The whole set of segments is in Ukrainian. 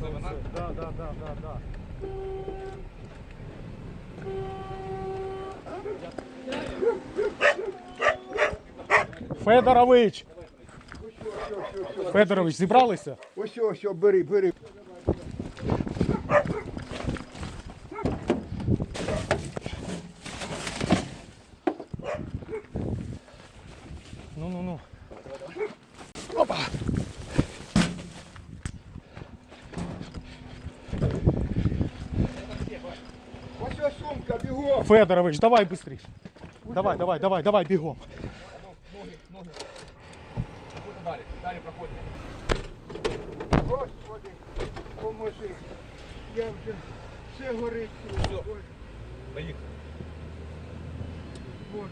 це вона? Так, так, так. Федорович! Федорович, зібралися? Ось, ось, бери, бери. Федорович, давай быстрее. Давай, давай, давай, давай, бігом. Господи, поможи. Я вже все горить. Боже. Боже.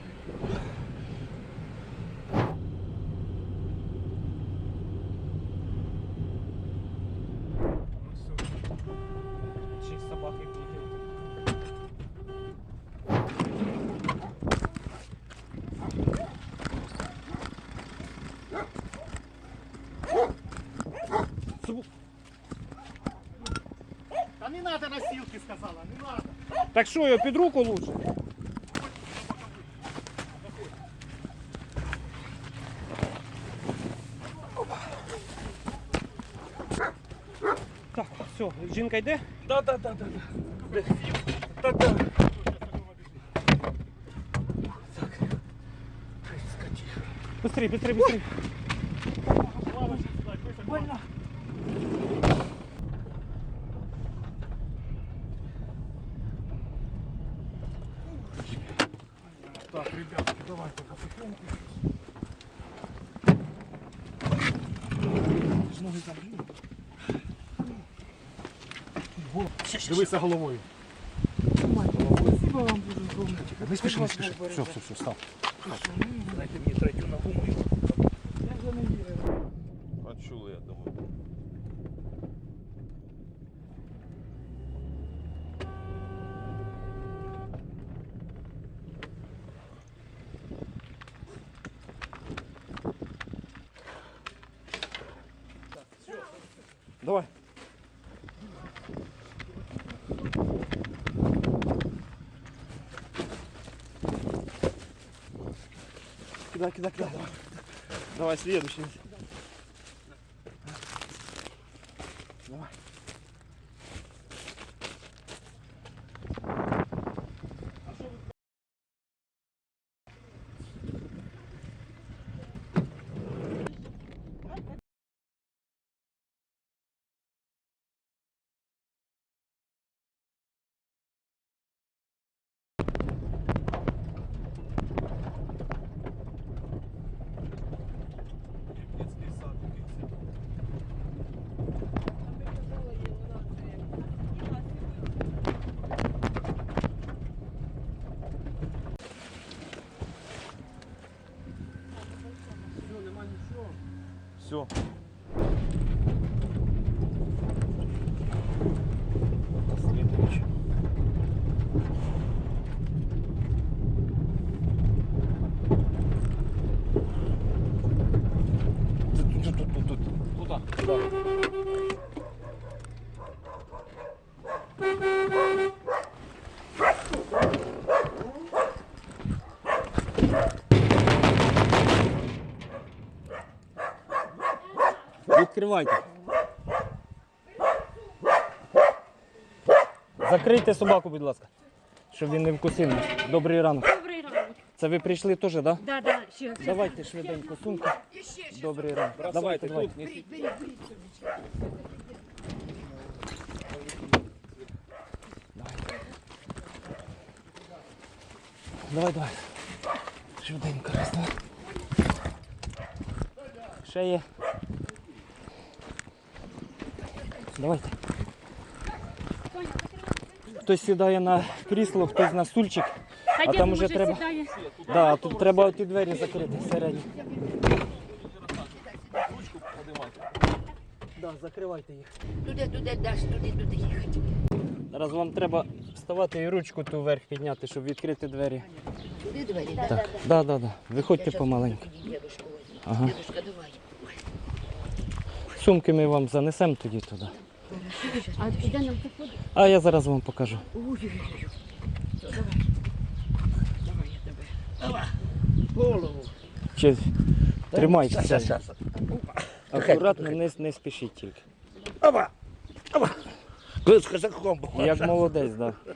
Та не надо носилки, сказала, не надо. Так що, його під руку лучше? Так, все, жінка йде? Да, да, да, да, да. Да, да. Быстрей, быстрей, быстрей. Ребята, давайте потихоньку. Дивися головою. Не спіши, не спіши. Все, все, все, став. Дайте мені третю ногу мою. Почули, я думаю. Давай. Кидай, кидай, кидай. Давай, давай следующий. Все. Відкривайте. Закрийте собаку, будь ласка, щоб він не вкусив нас. Добрий ранок. Добрий ранок. Це ви прийшли теж, так? Да? Да, да, ще. Давайте швиденько сумку. Добрий ранок. Давайте, давайте. Давай, давай. Швиденько раз, два. Ще є. Давайте. Хтось сідає на крісло, хтось на стульчик. А, там уже треба- Да, а тут треба ті двері закрити всередині. Да, закривайте їх. Туди, туди, даш, туди, туди їхати. Зараз вам треба вставати і ручку ту вверх підняти, щоб відкрити двері. Туди двері, да? Так, да, да, да. Виходьте помаленьку. Ага. Дедушка, давай. Сумки ми вам занесемо тоді туди. А де нам походить? А я зараз вам покажу. Ой-ой-ой. Давай. Давай, я тебе. Голову. Чи... Тримайте Щас, щас, щас. Акуратно, не, не спішіть тільки. Опа! Опа! Коли з козаком Як молодець, так. Да.